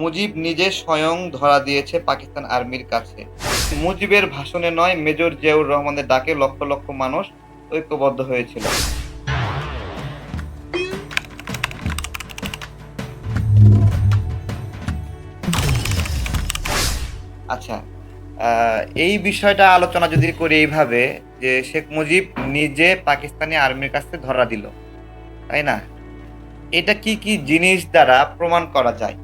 মুজিব নিজে স্বয়ং ধরা দিয়েছে পাকিস্তান আর্মির কাছে। মুজিবের ভাষণে নয়, মেজর জিয়াউর রহমানের ডাকে লক্ষ লক্ষ মানুষ ঐক্যবদ্ধ হয়েছিল। আচ্ছা এই বিষয়টা আলোচনা যদি করি এইভাবে যে শেখ মুজিব নিজে পাকিস্তানি আর্মির কাছে ধরা দিল, তাই না? এটা কি কি জিনিস দ্বারা প্রমাণ করা যায়?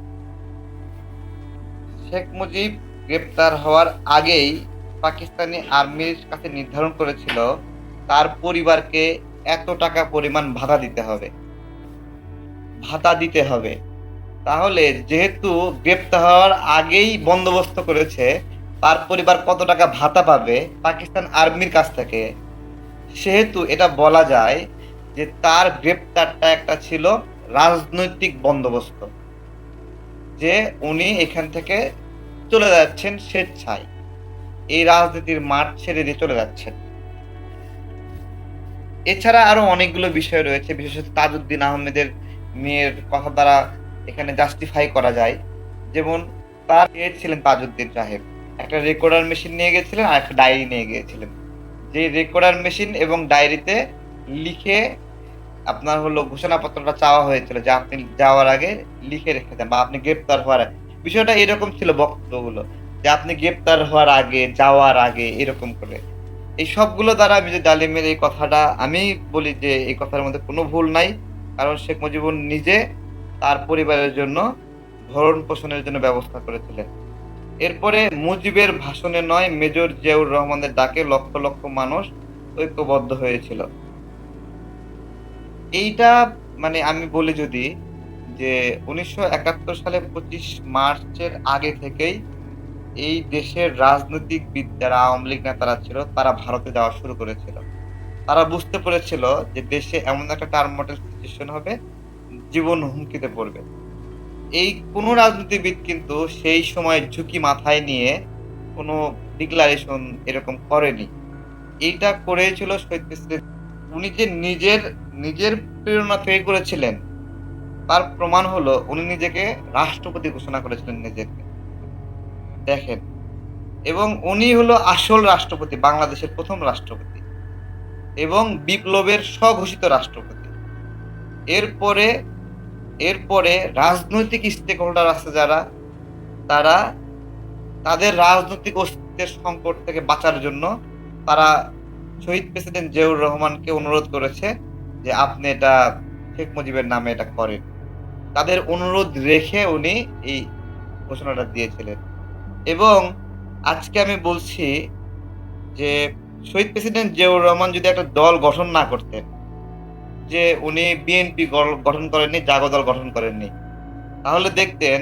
শেখ মুজিব গ্রেপ্তার হওয়ার আগেই পাকিস্তানি আর্মির কাছে নির্ধারণ করেছিল, তার পরিবারকে এত টাকা পরিমাণ ভাতা দিতে হবে। ভাতা দিতে হবে। তাহলে যেহেতু গ্রেপ্তার হওয়ার আগেই বন্দোবস্ত করেছে, তার পরিবার কত টাকা ভাতা পাবে পাকিস্তান আর্মির কাছ থেকে? সেহেতু এটা বলা যায় যে তার গ্রেপ্তারটা একটা ছিল রাজনৈতিক বন্দোবস্ত। যে উনি এখান থেকে চলে যাচ্ছেন স্বেচ্ছায়। এই রাজনীতির মাঠ ছেড়ে দিয়ে চলে যাচ্ছেন। এছাড়া আরও অনেকগুলো বিষয় রয়েছে, বিশেষত তাজউদ্দিন আহমেদের মেয়ের কথা দ্বারা এখানে জাস্টিফাই করা যায়। যেমন তার মেয়ে ছিলেন তাজউদ্দিন সাহেব? একটা রেকর্ডার মেশিন নিয়ে গেছিলেন আর একটা ডায়েরি নিয়ে গিয়েছিলেন। যে রেকর্ডার মেশিন এবং ডায়েরিতে লিখে আপনার হলো ঘোষণাপত্রটা চাওয়া হয়েছিল যে আপনি যাওয়ার আগে লিখে রেখে দেন বা আপনি গ্রেপ্তার হওয়ার আগে। বিষয়টা এরকম ছিল বক্তব্যগুলো, যে আপনি গ্রেপ্তার হওয়ার আগে, যাওয়ার আগে এরকম করে। এই সবগুলো দ্বারা মির্জা জালিমের এই কথাটা, আমি বলি যে এই কথার মধ্যে কোনো ভুল নাই। কারণ শেখ মুজিবুর নিজে তার পরিবারের জন্য ভরণ পোষণের জন্য ব্যবস্থা করেছিলেন। এরপরে মুজিবের ভাষণে নয়, মেজর জিয়াউর রহমানের ডাকে লক্ষ লক্ষ মানুষ ঐক্যবদ্ধ হয়েছিল। এইটা মানে আমি বলি যদি যে উনিশশো একাত্তর সালে পঁচিশ মার্চের আগে থেকেই এই দেশের রাজনৈতিকবিদ যারা আওয়ামী লীগ নেতারা ছিল, তারা ভারতে যাওয়া শুরু করেছিল। তারা বুঝতে পেরেছিল যে দেশে এমন একটা টার্ম মডেল সিচুয়েশন হবে, জীবন হুমকিতে পড়বে। এই কোনো রাজনীতিবিদ কিন্তু সেই সময় ঝুঁকি মাথায় নিয়ে কোনো ডিক্লারেশন এরকম করেনি। এইটা করেছিল শহীদ উনি যে নিজের নিজের প্রেরণা থেকে করেছিলেন, তার প্রমাণ হলো উনি নিজেকে রাষ্ট্রপতি ঘোষণা করেছিলেন নিজেকে। দেখেন, এবং উনি হলো আসল রাষ্ট্রপতি, বাংলাদেশের প্রথম রাষ্ট্রপতি, এবং বিপ্লবের স্বঘোষিত রাষ্ট্রপতি। এরপরে এরপরে রাজনৈতিক স্টেক হোল্ডার আছে যারা, তারা, তাদের রাজনৈতিক অস্তিত্বের সংকট থেকে বাঁচার জন্য তারা শহীদ প্রেসিডেন্ট জিয়াউর রহমানকে অনুরোধ করেছে যে আপনি এটা শেখ মুজিবের নামে এটা করেন। তাদের অনুরোধ রেখে উনি এই ঘোষণাটা দিয়েছিলেন। এবং আজকে আমি বলছি যে শহীদ প্রেসিডেন্ট জিয়াউর রহমান যদি একটা দল গঠন না করতেন, যে উনি বিএনপি গঠন করেননি, জাগো দল গঠন করেননি, তাহলে দেখতেন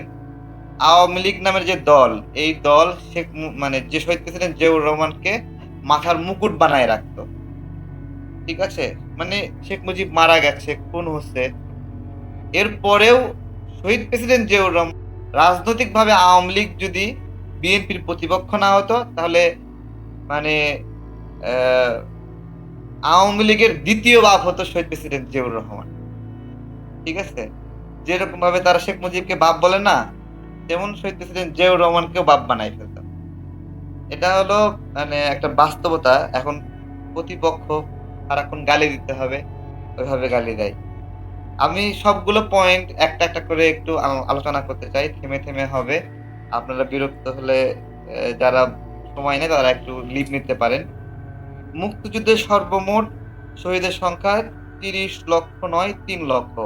আওয়ামী লীগ নামের যে দল, এই দল শেখ মানে যে শহীদ প্রেসিডেন্ট জিয়াউর রহমানকে মাথার মুকুট বানায় রাখতো। ঠিক আছে? মানে শেখ মুজিব মারা গেছে, খুন হচ্ছে। এরপরেও শহীদ প্রেসিডেন্ট জিয়াউর রহমান রাজনৈতিকভাবে আওয়ামী লীগ যদি বিএনপির প্রতিপক্ষ না হতো, তাহলে মানে আওয়ামী লীগের দ্বিতীয় বাপ হতো শহীদ প্রেসিডেন্ট জিয়াউর রহমান। ঠিক আছে? যেরকম ভাবে তারা শেখ মুজিবকে বাপ বলে না, তেমন শহীদ প্রেসিডেন্ট জিয়াউর রহমানকেও বাপ বানাই ফেলতো। এটা হলো মানে একটা বাস্তবতা, এখন প্রতিপক্ষ সারাক্ষণ গালি দিতে হবে, ওইভাবে গালি দেয়। আমি সবগুলো পয়েন্ট একটা একটা করে একটু আলোচনা করতে চাই, থেমে থেমে হবে। আপনারা বিরক্ত হলে যারা সময় নেই তারা একটু লিভ নিতে পারেন। মুক্তিযুদ্ধের সর্বমোট শহীদের সংখ্যা তিরিশ লক্ষ নয়, তিন লক্ষ।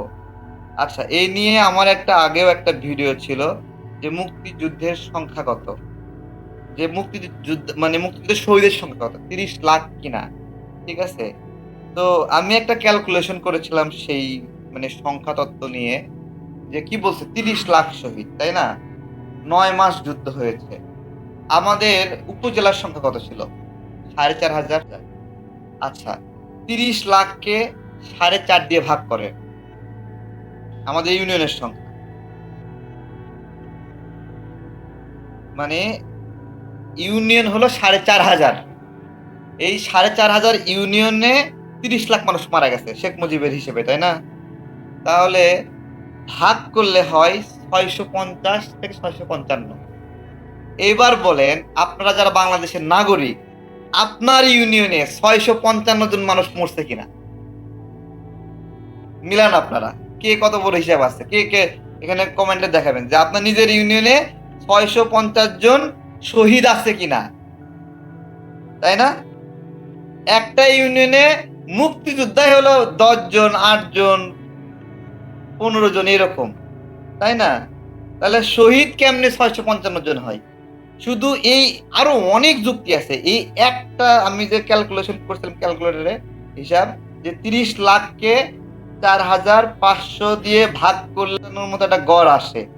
আচ্ছা এই নিয়ে আমার একটা আগেও একটা ভিডিও ছিল যে মুক্তিযুদ্ধের সংখ্যা কত। যে মুক্তি যুদ্ধ মানে মুক্তিযুদ্ধের শহীদের সংখ্যা কত? তিরিশ লাখ কিনা ঠিক আছে? তো আমি একটা ক্যালকুলেশন করেছিলাম সেই মানে সংখ্যা তত্ত্ব নিয়ে, যে কি বলছে? তিরিশ লাখ শহীদ, তাই না? নয় মাস যুদ্ধ হয়েছে। আমাদের উপজেলার সংখ্যা কত ছিল? সাড়ে চার হাজার। আচ্ছা তিরিশ লাখকে সাড়ে চার দিয়ে ভাগ করে আমাদের ইউনিয়নের সংখ্যা। মানে ইউনিয়ন হলো সাড়ে চার হাজার। এই সাড়ে চার হাজার ইউনিয়নে তিরিশ লাখ মানুষ মারা গেছে, শেখ মুজিবের হিসেবে, তাই না? তাহলে ভাগ করলে হয় ছয়শো পঞ্চাশ থেকে ছয়শো পঞ্চান্ন। এবার বলেন, আপনারা যারা বাংলাদেশের নাগরিক, আপনার ইউনিয়নে ছয়শো পঞ্চান্ন জন মানুষ মরছে কিনা? মিলান আপনারা, কে কত বড় হিসাব আছে? কে কে এখানে কমেন্টে দেখাবেন যে আপনার নিজের ইউনিয়নে ছয়শো পঞ্চাশ জন শহীদ আছে কিনা? তাই না? একটা ইউনিয়নে মুক্তিযোদ্ধাই হলো দশ জন আট জন পনেরো জন এরকম। তাই না? তাহলে শহীদ কেমনে ছয়শো পঞ্চান্ন জন হয়? শুধু এই আরও অনেক যুক্তি আছে। এই একটা আমি যে ক্যালকুলেশন করছিলাম ক্যালকুলেটরে হিসাব, যে তিরিশ লাখকে চার হাজার পাঁচশো দিয়ে ভাগ করলে মতো একটা গড় আসে।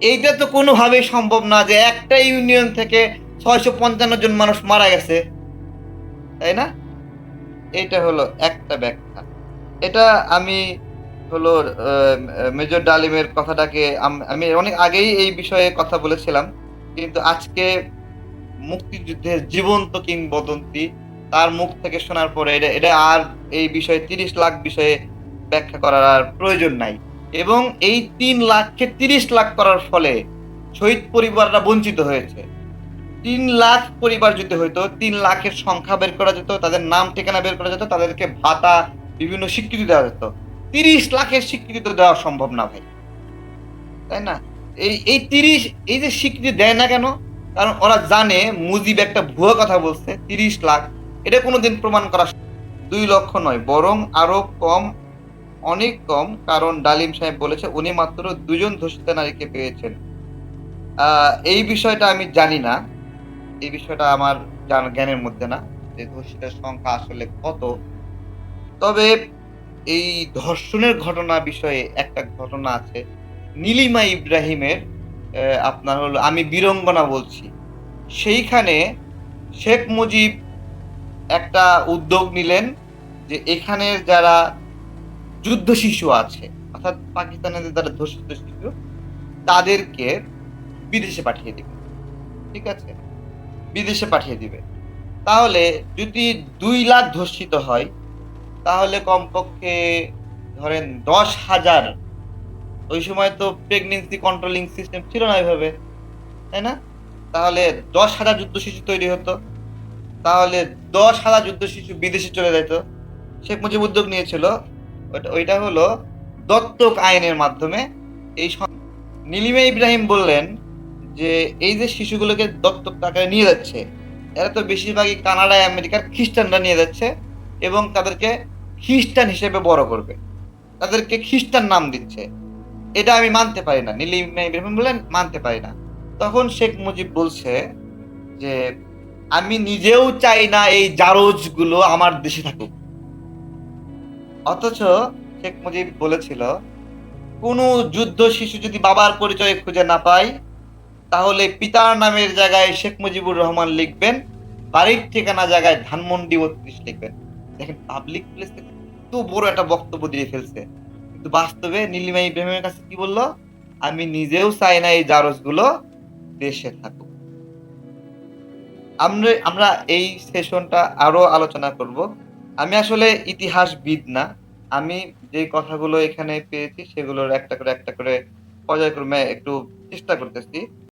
এইটা তো কোনোভাবেই সম্ভব না যে একটা ইউনিয়ন থেকে ছয়শো পঞ্চান্ন জন মানুষ মারা গেছে। তাই না? এটা হলো একটা ব্যাখ্যা। এটা আমি হলো মেজর ডালিমের কথাটাকে আম- অনেক আগেই এই বিষয়ে কথা বলেছিলাম, কিন্তু আজকে মুক্তিযুদ্ধের জীবন্ত কিংবদন্তি তার মুখ থেকে শোনার পরে এটা এটা আর এই বিষয়ে তিরিশ লাখ বিষয়ে ব্যাখ্যা করার আর প্রয়োজন নাই। এবং এই তিন লাখকে তিরিশ লাখ করার ফলে শহীদ পরিবাররা বঞ্চিত হয়েছে। তিন লাখ পরিবার যদি হইতো, তিন লাখের সংখ্যা বের করা যেত, তাদের নাম, ঠিকানা বের করা যেত, তাদেরকে ভাতা, বিভিন্ন স্বীকৃতি দেওয়া যেত। তিরিশ লাখের স্বীকৃতি তো দেওয়া সম্ভব না ভাই। তাই না? এই এই তিরিশ, এই যে স্বীকৃতি দেয় না কেন? কারণ ওরা জানে, মুজিব একটা ভুয়া কথা বলছে, তিরিশ লাখ। এটা কোনোদিন প্রমাণ করা দুই লক্ষ নয়, বরং আরও কম অনেক কম, কারণ ডালিম সাহেব বলেছে উনি মাত্র দুজন ধর্ষিতা নারীকে পেয়েছেন। এই বিষয়টা আমি জানি না। এই বিষয়টা আমার জ্ঞানের মধ্যে না, যে ধর্ষিতার সংখ্যা আসলে কত। তবে এই ধর্ষণের ঘটনা বিষয়ে একটা ঘটনা আছে। নীলিমা ইব্রাহিমের আপনার হলো, আমি বীরঙ্গনা বলছি। সেইখানে শেখ মুজিব একটা উদ্যোগ নিলেন যে এখানের যারা যুদ্ধ শিশু আছে, অর্থাৎ পাকিস্তানের যারা ধর্ষিত শিশু, তাদেরকে বিদেশে পাঠিয়ে দিবে। ঠিক আছে? বিদেশে পাঠিয়ে দিবে। তাহলে যদি দুই লাখ ধর্ষিত হয়, তাহলে কমপক্ষে ধরেন দশ হাজার। ওই সময় তো প্রেগনেন্সি কন্ট্রোলিং সিস্টেম ছিল না ওইভাবে, তাই না? তাহলে দশ হাজার যুদ্ধ শিশু তৈরি হতো। তাহলে দশ হাজার যুদ্ধ শিশু বিদেশে চলে যেত শেখ মুজিব উদ্যোগ নিয়েছিল ওইটা হলো দত্তক আইনের মাধ্যমে এই নীলিমা ইব্রাহিম বললেন যে, এই যে শিশুগুলোকে দত্তক আকারে নিয়ে যাচ্ছে, এরা তো বেশিরভাগই কানাডায়, আমেরিকার খ্রিস্টানরা নিয়ে যাচ্ছে এবং তাদেরকে খ্রিস্টান হিসেবে বড় করবে। তাদেরকে খ্রিস্টান নাম দিচ্ছে। এটা আমি মানতে পারি না। নীলিমা ইব্রাহিম বললেন, মানতে পারি না। তখন শেখ মুজিব বলছে যে, আমি নিজেও চাই না এই জারজগুলো আমার দেশে থাকুক। অথচ শেখ মুজিব বলেছিল, কোনো যুদ্ধ শিশু যদি বাবার পরিচয় খুঁজে না পায়, তাহলে পিতার নামের জায়গায় শেখ মুজিবুর রহমান লিখবেন, বাড়ির ঠিকানা জায়গায় ধানমন্ডি বত্রিশ লিখবেন। দেখেন পাবলিক প্লেস এত বড় একটা বক্তব্য দিয়ে ফেলছে। কিন্তু বাস্তবে নীলিমা ইব্রাহিমের কাছে কি বলল? আমি নিজেও চাই না এই জারজগুলো দেশে থাকুক। আমরা আমরা এই সেশনটা আরও আলোচনা করব। আমি আসলে ইতিহাসবিদ না। আমি যে কথাগুলো এখানে পেয়েছি সেগুলোর একটা করে একটা করে পর্যায়ক্রমে একটু চেষ্টা করতেছি।